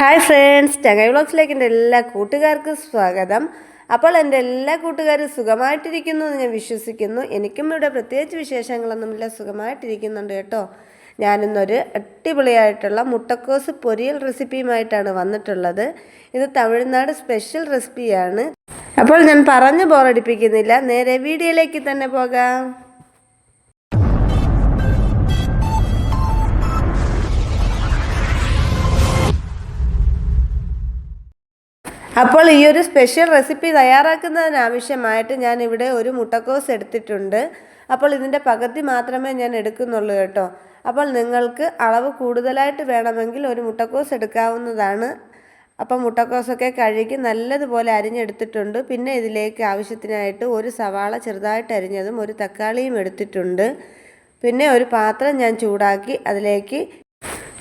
Hi friends ചങ്ങൈ വ്ളോഗ്സിലേക്ക് എന്റെ എല്ലാ കൂട്ടുകാർക്കും സ്വാഗതം. അപ്പോൾ എന്റെ എല്ലാ കൂട്ടുകാരും സുഖമായിട്ടിരിക്കുന്നു എന്ന് ഞാൻ വിശ്വസിക്കുന്നു. എനിക്കും ഇവിടെ പ്രത്യേകിച്ച് വിശേഷങ്ങളൊന്നുമില്ല സുഖമായിട്ടിരിക്കുന്നുണ്ട് കേട്ടോ. ഞാനിന്നൊരു അടിപൊളിയായിട്ടുള്ള മുട്ടക്കോസ് പൊരിയൽ റെസിപ്പിയുമായിട്ടാണ് വന്നിട്ടുള്ളത്. ഇത് തമിഴ്നാട് സ്പെഷ്യൽ റെസിപ്പിയാണ്. അപ്പോൾ ഞാൻ പറഞ്ഞു ബോറടിപ്പിക്കുന്നില്ല നേരെ വീഡിയോയിലേക്ക് തന്നെ പോകാം. അപ്പോൾ ഈ ഒരു സ്പെഷ്യൽ റെസിപ്പി തയ്യാറാക്കുന്നതിനാവശ്യമായിട്ട് ഞാൻ ഇവിടെ ഒരു മുട്ടക്കോസ് എടുത്തിട്ടുണ്ട്. അപ്പോൾ ഇതിന്റെ പകുതി മാത്രമേ ഞാൻ എടുക്കുന്നുള്ളൂ കേട്ടോ. അപ്പോൾ നിങ്ങൾക്ക് അളവ് കൂടുതലായിട്ട് വേണമെങ്കിൽ ഒരു മുട്ടക്കോസ് എടുക്കാവുന്നതാണ്. അപ്പം മുട്ടക്കോസൊക്കെ കഴുകി നല്ലതുപോലെ അരിഞ്ഞെടുത്തിട്ടുണ്ട്. പിന്നെ ഇതിലേക്ക് ആവശ്യത്തിനായിട്ട് ഒരു സവാള ചെറുതായിട്ട് അരിഞ്ഞതും ഒരു തക്കാളിയും എടുത്തിട്ടുണ്ട്. പിന്നെ ഒരു പാത്രം ഞാൻ ചൂടാക്കി അതിലേക്ക്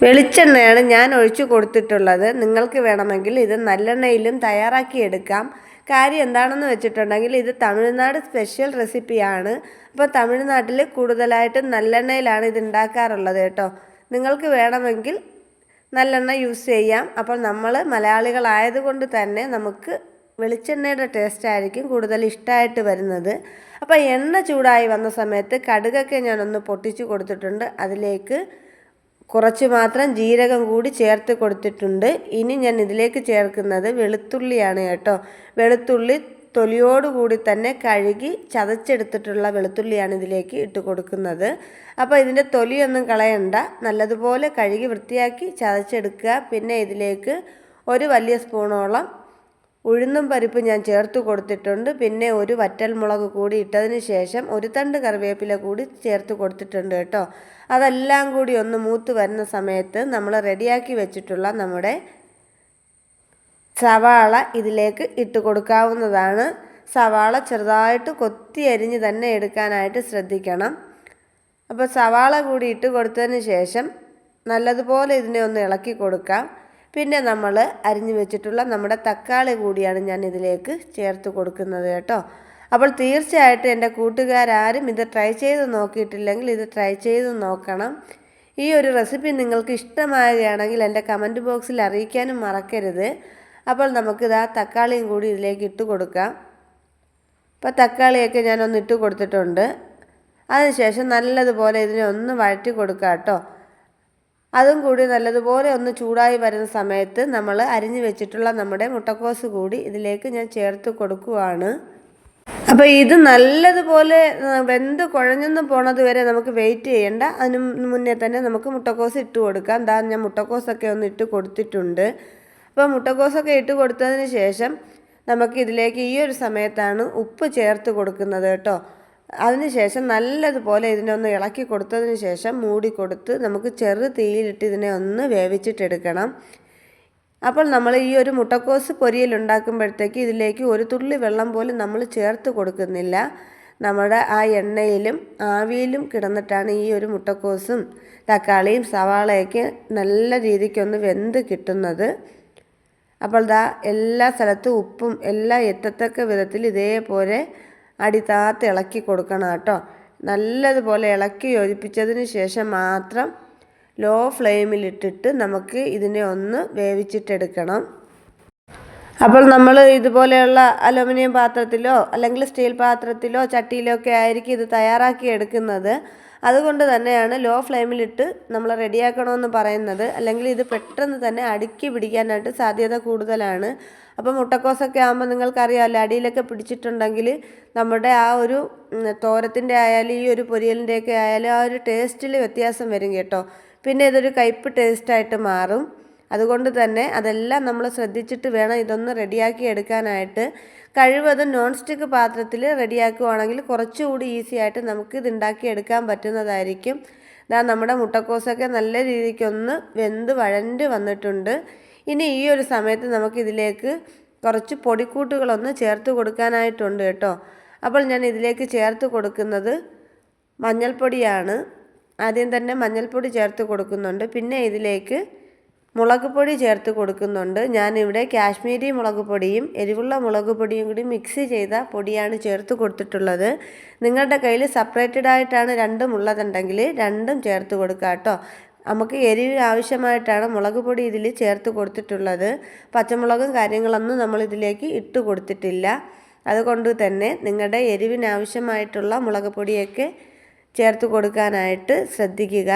വെളിച്ചെണ്ണയാണ് ഞാൻ ഒഴിച്ചു കൊടുത്തിട്ടുള്ളത്. നിങ്ങൾക്ക് വേണമെങ്കിൽ ഇത് നല്ലെണ്ണയിലും തയ്യാറാക്കി എടുക്കാം. കാര്യം എന്താണെന്ന് വെച്ചിട്ടുണ്ടെങ്കിൽ ഇത് തമിഴ്നാട് സ്പെഷ്യൽ റെസിപ്പിയാണ്. അപ്പോൾ തമിഴ്നാട്ടിൽ കൂടുതലായിട്ടും നല്ലെണ്ണയിലാണ് ഇത് ഉണ്ടാക്കാറുള്ളത് കേട്ടോ. നിങ്ങൾക്ക് വേണമെങ്കിൽ നല്ലെണ്ണ യൂസ് ചെയ്യാം. അപ്പോൾ നമ്മൾ മലയാളികളായതുകൊണ്ട് തന്നെ നമുക്ക് വെളിച്ചെണ്ണയുടെ ടേസ്റ്റ് ആയിരിക്കും കൂടുതൽ ഇഷ്ടമായിട്ട് വരുന്നത്. അപ്പോൾ എണ്ണ ചൂടായി വന്ന സമയത്ത് കടുകൊക്കെ ഞാനൊന്ന് പൊട്ടിച്ചു കൊടുത്തിട്ടുണ്ട്. അതിലേക്ക് കുറച്ച് മാത്രം ജീരകം കൂടി ചേർത്ത് കൊടുത്തിട്ടുണ്ട്. ഇനി ഞാൻ ഇതിലേക്ക് ചേർക്കുന്നത് വെളുത്തുള്ളിയാണ് കേട്ടോ. വെളുത്തുള്ളി തൊലിയോടുകൂടി തന്നെ കഴുകി ചതച്ചെടുത്തിട്ടുള്ള വെളുത്തുള്ളിയാണ് ഇതിലേക്ക് ഇട്ട് കൊടുക്കുന്നത്. അപ്പോൾ ഇതിന്റെ തൊലിയൊന്നും കളയണ്ട. നല്ലതുപോലെ കഴുകി വൃത്തിയാക്കി ചതച്ചെടുക്കുക. പിന്നെ ഇതിലേക്ക് ഒരു വലിയ സ്പൂണോളം ഉഴുന്നും പരിപ്പ് ഞാൻ ചേർത്ത് കൊടുത്തിട്ടുണ്ട്. പിന്നെ ഒരു വറ്റൽ മുളക് കൂടി ഇട്ടതിന് ശേഷം ഒരു തണ്ട് കറിവേപ്പില കൂടി ചേർത്ത് കൊടുത്തിട്ടുണ്ട് കേട്ടോ. അതെല്ലാം കൂടി ഒന്ന് മൂത്ത് വരുന്ന സമയത്ത് നമ്മൾ റെഡിയാക്കി വെച്ചിട്ടുള്ള നമ്മുടെ സവാള ഇതിലേക്ക് ഇട്ട് കൊടുക്കാവുന്നതാണ്. സവാള ചെറുതായിട്ട് കൊത്തി അരിഞ്ഞ് തന്നെ എടുക്കാനായിട്ട് ശ്രദ്ധിക്കണം. അപ്പോൾ സവാള കൂടി ഇട്ട് കൊടുത്തതിന് ശേഷം നല്ലതുപോലെ ഇതിനെ ഒന്ന് ഇളക്കി കൊടുക്കാം. പിന്നെ നമ്മൾ അരിഞ്ഞു വെച്ചിട്ടുള്ള നമ്മുടെ തക്കാളി കൂടിയാണ് ഞാൻ ഇതിലേക്ക് ചേർത്ത് കൊടുക്കുന്നത് കേട്ടോ. അപ്പോൾ തീർച്ചയായിട്ടും എന്റെ കൂട്ടുകാരും ഇത് ട്രൈ ചെയ്ത് നോക്കിയിട്ടില്ലെങ്കിൽ ഇത് ട്രൈ ചെയ്ത് നോക്കണം. ഈ ഒരു റെസിപ്പി നിങ്ങൾക്ക് ഇഷ്ടമാകുകയാണെങ്കിൽ എന്റെ കമന്റ് ബോക്സിൽ അറിയിക്കാനും മറക്കരുത്. അപ്പോൾ നമുക്കിത് ആ തക്കാളിയും കൂടി ഇതിലേക്ക് ഇട്ട് കൊടുക്കാം. അപ്പോൾ തക്കാളിയൊക്കെ ഞാനൊന്ന് ഇട്ട് കൊടുത്തിട്ടുണ്ട്. അതിനുശേഷം നല്ലതുപോലെ ഇതിനെ ഒന്ന് വഴറ്റി കൊടുക്കാം കേട്ടോ. അതും കൂടി നല്ലതുപോലെ ഒന്ന് ചൂടായി വരുന്ന സമയത്ത് നമ്മൾ അരിഞ്ഞു വെച്ചിട്ടുള്ള നമ്മുടെ മുട്ടക്കോസ് കൂടി ഇതിലേക്ക് ഞാൻ ചേർത്ത് കൊടുക്കുവാണ്. അപ്പോൾ ഇത് നല്ലതുപോലെ വെന്ത് കുഴഞ്ഞൊന്നും പോണത് വരെ നമുക്ക് വെയിറ്റ് ചെയ്യേണ്ട. അതിന് മുന്നേ തന്നെ നമുക്ക് മുട്ടക്കോസ് ഇട്ട് കൊടുക്കാം. എന്താ ഞാൻ മുട്ടക്കോസൊക്കെ ഒന്ന് ഇട്ട് കൊടുത്തിട്ടുണ്ട്. അപ്പോൾ മുട്ടക്കോസൊക്കെ ഇട്ട് കൊടുത്തതിന് ശേഷം നമുക്ക് ഇതിലേക്ക് ഈ ഒരു സമയത്താണ് ഉപ്പ് ചേർത്ത് കൊടുക്കുന്നത് കേട്ടോ. അതിനുശേഷം നല്ലതുപോലെ ഇതിനെ ഒന്ന് ഇളക്കി കൊടുത്തതിന് ശേഷം മൂടി കൊടുത്ത് നമുക്ക് ചെറു തീയിലിട്ട് ഇതിനെ ഒന്ന് വേവിച്ചിട്ടെടുക്കണം. അപ്പോൾ നമ്മൾ ഈ ഒരു മുട്ടക്കോസ് പൊരിയൽ ഉണ്ടാക്കുമ്പോഴത്തേക്ക് ഇതിലേക്ക് ഒരു തുള്ളി വെള്ളം പോലും നമ്മൾ ചേർത്ത് കൊടുക്കുന്നില്ല. നമ്മുടെ ആ എണ്ണയിലും ആവിയിലും കിടന്നിട്ടാണ് ഈ ഒരു മുട്ടക്കോസും തക്കാളിയും സവാളയൊക്കെ നല്ല രീതിക്കൊന്ന് വെന്ത് കിട്ടുന്നത്. അപ്പോൾ ദാ എല്ലാ സ്ഥലത്തും ഉപ്പും എല്ലാം എത്തത്തക്ക വിധത്തിൽ ഇതേപോലെ അടിതാത്ത് ഇളക്കി കൊടുക്കണം കേട്ടോ. നല്ലതുപോലെ ഇളക്കി യോജിപ്പിച്ചതിന് ശേഷം മാത്രം ലോ ഫ്ലെയിമിലിട്ടിട്ട് നമുക്ക് ഇതിനെ ഒന്ന് വേവിച്ചിട്ടെടുക്കണം. അപ്പോൾ നമ്മൾ ഇതുപോലെയുള്ള അലുമിനിയം പാത്രത്തിലോ അല്ലെങ്കിൽ സ്റ്റീൽ പാത്രത്തിലോ ചട്ടിയിലോ ഒക്കെ ആയിരിക്കും ഇത് തയ്യാറാക്കി എടുക്കുന്നത്. അതുകൊണ്ട് തന്നെയാണ് ലോ ഫ്ലെയിമിലിട്ട് നമ്മൾ റെഡിയാക്കണമെന്ന് പറയുന്നത്. അല്ലെങ്കിൽ ഇത് പെട്ടെന്ന് തന്നെ അടുക്കി പിടിക്കാനായിട്ട് സാധ്യത കൂടുതലാണ്. അപ്പോൾ മുട്ടക്കോസൊക്കെ ആകുമ്പോൾ നിങ്ങൾക്കറിയാമല്ലോ അടിയിലൊക്കെ പിടിച്ചിട്ടുണ്ടെങ്കിൽ നമ്മുടെ ആ ഒരു തോരത്തിന്റെ ആയാലും ഈ ഒരു പൊരിയലിന്റെയൊക്കെ ആയാലും ആ ഒരു ടേസ്റ്റിൽ വ്യത്യാസം വരും കേട്ടോ. പിന്നെ ഇതൊരു കയ്പ്പ് ടേസ്റ്റായിട്ട് മാറും. അതുകൊണ്ട് തന്നെ അതെല്ലാം നമ്മൾ ശ്രദ്ധിച്ചിട്ട് വേണം ഇതൊന്ന് റെഡിയാക്കി എടുക്കാനായിട്ട്. കഴിവതും നോൺ സ്റ്റിക്ക് പാത്രത്തിൽ റെഡിയാക്കുവാണെങ്കിൽ കുറച്ചുകൂടി ഈസി ആയിട്ട് നമുക്ക് ഇത് ഉണ്ടാക്കി എടുക്കാൻ പറ്റുന്നതായിരിക്കും. ഇതാ നമ്മുടെ മുട്ടക്കോസൊക്കെ നല്ല രീതിക്കൊന്ന് വെന്ത് വഴണ്ട് വന്നിട്ടുണ്ട്. ഇനി ഈ ഒരു സമയത്ത് നമുക്കിതിലേക്ക് കുറച്ച് പൊടിക്കൂട്ടുകളൊന്ന് ചേർത്ത് കൊടുക്കാനായിട്ടുണ്ട് കേട്ടോ. അപ്പോൾ ഞാൻ ഇതിലേക്ക് ചേർത്ത് കൊടുക്കുന്നത് മഞ്ഞൾപ്പൊടിയാണ്. ആദ്യം തന്നെ മഞ്ഞൾപ്പൊടി ചേർത്ത് കൊടുക്കുന്നുണ്ട്. പിന്നെ ഇതിലേക്ക് മുളക് പൊടി ചേർത്ത് കൊടുക്കുന്നുണ്ട്. ഞാനിവിടെ കാശ്മീരി മുളക് പൊടിയും എരിവുള്ള മുളക് പൊടിയും കൂടി മിക്സ് ചെയ്ത പൊടിയാണ് ചേർത്ത് കൊടുത്തിട്ടുള്ളത്. നിങ്ങളുടെ കയ്യിൽ സെപ്പറേറ്റഡ് ആയിട്ടാണ് രണ്ടും ഉള്ളതുണ്ടെങ്കിൽ രണ്ടും ചേർത്ത് കൊടുക്കുക കേട്ടോ. നമുക്ക് എരിവ് ആവശ്യമായിട്ടാണ് മുളക് പൊടി ഇതിൽ ചേർത്ത് കൊടുത്തിട്ടുള്ളത്. പച്ചമുളകും കാര്യങ്ങളൊന്നും നമ്മൾ ഇതിലേക്ക് ഇട്ട് കൊടുത്തിട്ടില്ല. അതുകൊണ്ട് തന്നെ നിങ്ങളുടെ എരിവിനാവശ്യമായിട്ടുള്ള മുളക് പൊടിയൊക്കെ ചേർത്ത് കൊടുക്കാനായിട്ട് ശ്രദ്ധിക്കുക.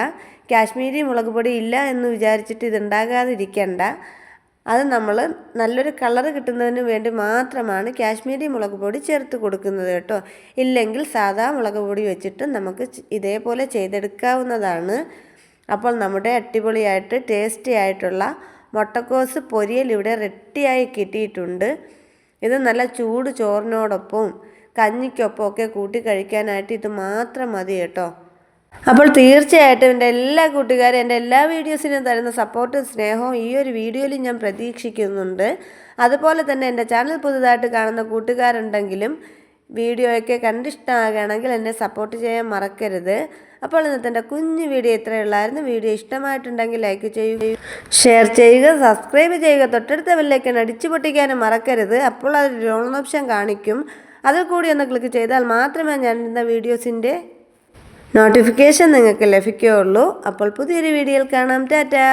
കാശ്മീരി മുളക് പൊടി ഇല്ല എന്ന് വിചാരിച്ചിട്ട് ഇതുണ്ടാകാതിരിക്കണ്ട. അത് നമ്മൾ നല്ലൊരു കളർ കിട്ടുന്നതിന് വേണ്ടി മാത്രമാണ് കാശ്മീരി മുളക് പൊടി ചേർത്ത് കൊടുക്കുന്നത് കേട്ടോ. ഇല്ലെങ്കിൽ സാധാ മുളക് പൊടി വെച്ചിട്ട് നമുക്ക് ഇതേപോലെ ചെയ്തെടുക്കാവുന്നതാണ്. അപ്പോൾ നമ്മുടെ അടിപൊളിയായിട്ട് ടേസ്റ്റി ആയിട്ടുള്ള മുട്ടക്കോസ് പൊരിയൽ ഇവിടെ റെഡിയായി കിട്ടിയിട്ടുണ്ട്. ഇത് നല്ല ചൂട് ചോറിനോടൊപ്പം കഞ്ഞിക്കൊപ്പം ഒക്കെ കൂട്ടി കഴിക്കാനായിട്ട് ഇത് മാത്രം മതി കേട്ടോ. അപ്പോൾ തീർച്ചയായിട്ടും എന്റെ എല്ലാ കൂട്ടുകാരും എന്റെ എല്ലാ വീഡിയോസിനും തരുന്ന സപ്പോർട്ടും സ്നേഹവും ഈ ഒരു വീഡിയോയിൽ ഞാൻ പ്രതീക്ഷിക്കുന്നുണ്ട്. അതുപോലെ തന്നെ എന്റെ ചാനൽ പുതുതായിട്ട് കാണുന്ന കൂട്ടുകാരുണ്ടെങ്കിലും വീഡിയോയൊക്കെ കണ്ടിഷ്ടമാകുകയാണെങ്കിൽ എന്നെ സപ്പോർട്ട് ചെയ്യാൻ മറക്കരുത്. അപ്പോൾ ഇന്നത്തെ എന്റെ കുഞ്ഞു വീഡിയോ ഇത്രയുള്ളായിരുന്നു വീഡിയോ ഇഷ്ടമായിട്ടുണ്ടെങ്കിൽ ലൈക്ക് ചെയ്യുകയും ഷെയർ ചെയ്യുക സബ്സ്ക്രൈബ് ചെയ്യുക. തൊട്ടടുത്ത ബെല്ലേക്ക് അടിച്ചു പൊട്ടിക്കാനും മറക്കരുത്. അപ്പോൾ അത് ഓൺ ഓപ്ഷൻ കാണിക്കും. അതിൽ കൂടി ഒന്ന് ക്ലിക്ക് ചെയ്താൽ മാത്രമേ ഞാൻ ഇടുന്ന വീഡിയോസിന്റെ നോട്ടിഫിക്കേഷൻ നിങ്ങൾക്ക് ലഭിക്കുകയുള്ളൂ. അപ്പോൾ പുതിയൊരു വീഡിയോയിൽ കാണാം. ടാറ്റാ!